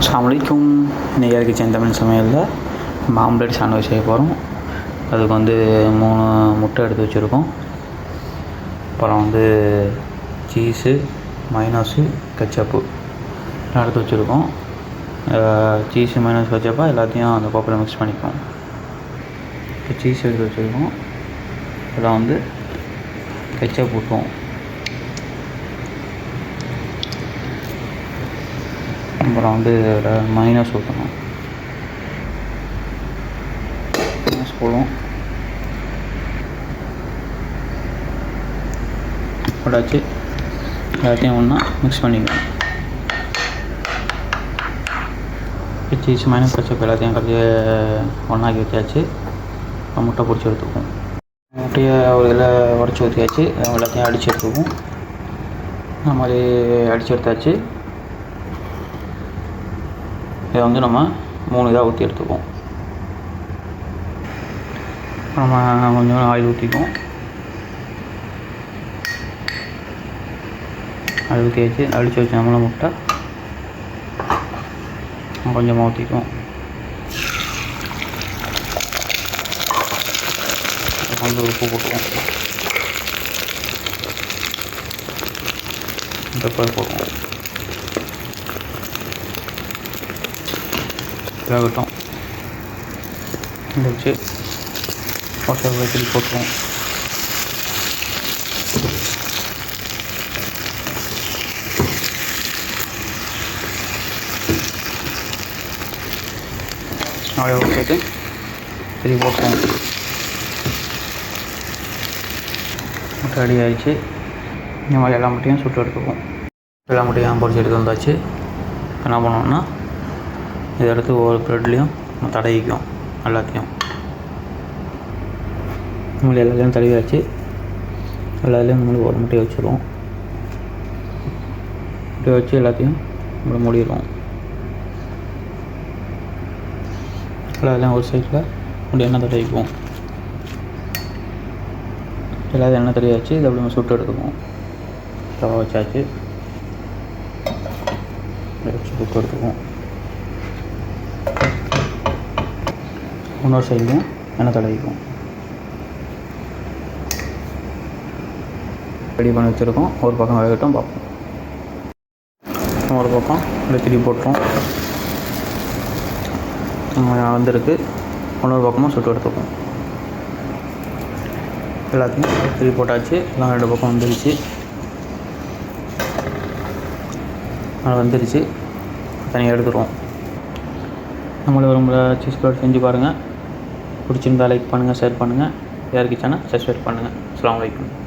அஸ்ஸலாமலைக்கும் இன்னைக்கு கிச்சன் தமிழ் சமையலில் நம்ம சாண்ட்விச் செய்ய போகிறோம் அதுக்கு வந்து மூணு முட்டை எடுத்து வச்சுருக்கோம். அப்புறம் வந்து சீஸு மைனஸு கச்சப்பு எல்லாம் எடுத்து வச்சுருக்கோம். சீஸு மைனஸ் கச்சப்பா எல்லாத்தையும் அந்த கோப்பில் மிக்ஸ் பண்ணிப்போம். இப்போ சீஸ் எடுத்து வச்சுருக்கோம். இதில் வந்து கெச்சப் ஊற்றுவோம் அப்புறம் வந்து இதில் மைனஸ் ஊற்றணும் மைனஸ் போடுவோம். போட்டாச்சு. எல்லாத்தையும் ஒன்றா மிக்ஸ் பண்ணிக்கலாம். சீஸ் மைனஸ் கச்சப்பு எல்லாத்தையும் கலந்து ஒன்றாக்கி வச்சாச்சு. முட்டை பிடிச்சி எடுத்துக்குவோம். முட்டையை ஒரு இதில் உடச்சி ஊற்றியாச்சு எல்லாத்தையும் அடித்து எடுத்துக்குவோம். அது மாதிரி அடித்து எடுத்தாச்சு. இதை வந்து நம்ம மூணு இதாக ஊற்றி எடுத்துக்குவோம். நம்ம கொஞ்சம் ஆயில் ஊற்றிக்குவோம். ஆயில் ஊற்றி வச்சு அடித்து வச்சு நம்மளும் முட்டை கொஞ்சமாக ஊற்றிக்குவோம் கொஞ்சம் உப்பு போட்டுக்குவோம். பெப்பர் போடுவோம் ஆகட்டும் இதை வச்சு வாட்டர் வச்சு போட்டுருவோம் அவ்வளோ போட்டு திருப்பி போட்டுருவோம் முட்டை அடி ஆகிடுச்சு இந்த மாதிரி எல்லா முட்டையும் சுட்டு எடுத்துக்குவோம் எல்லா முட்டையும் பொறிச்சு எடுத்து வந்தாச்சு என்ன பண்ணுவோம்னா இதை எடுத்து ஒவ்வொரு ப்ரெட்லேயும் நம்ம தடவிக்கும் எல்லாத்தையும் நம்மளை எல்லாத்தையும் தடவியாச்சு. எல்லாத்துலேயும் நம்மளுக்கு ஒரு முட்டையை வச்சுருவோம். முட்டையை வச்சு எல்லாத்தையும் நம்ம மூடிடுவோம். எல்லாத்தையும் ஒரு சைடில் அப்படி எண்ணெய் தடவிக்குவோம். எல்லாத்தையும் எண்ணெய் தடவியாச்சு. இதை அப்படி நம்ம சுட்டு எடுத்துக்குவோம். தவா வச்சாச்சு. வச்சு சுட்டு எடுத்துக்குவோம். இன்னொரு சைட்லையும் எண்ணெய் தடவிக்கும் ரெடி பண்ணி வச்சுருக்கோம். ஒரு பக்கம் வேகட்டும் பார்ப்போம். ஒரு பக்கம் இப்படி திருப்பி போட்டோம் வந்திருக்கு. இன்னொரு பக்கமும் சுட்டு எடுத்துப்போம். எல்லாத்தையும் திருப்பி போட்டாச்சு. எல்லாம் ரெண்டு பக்கம் வந்துருச்சு. வந்துருச்சு. தனியாக எடுத்துருவோம். நம்மளும் ஒரு முறை சீஸ் பரோட் செஞ்சு பாருங்கள் பிடிச்சிருந்தா லைக் பண்ணுங்கள் ஷேர் பண்ணுங்கள் யாருக்கு சேனல் சப்ஸ்கிரைப் பண்ணுங்கள் அஸ்லாம் வலைக்கம்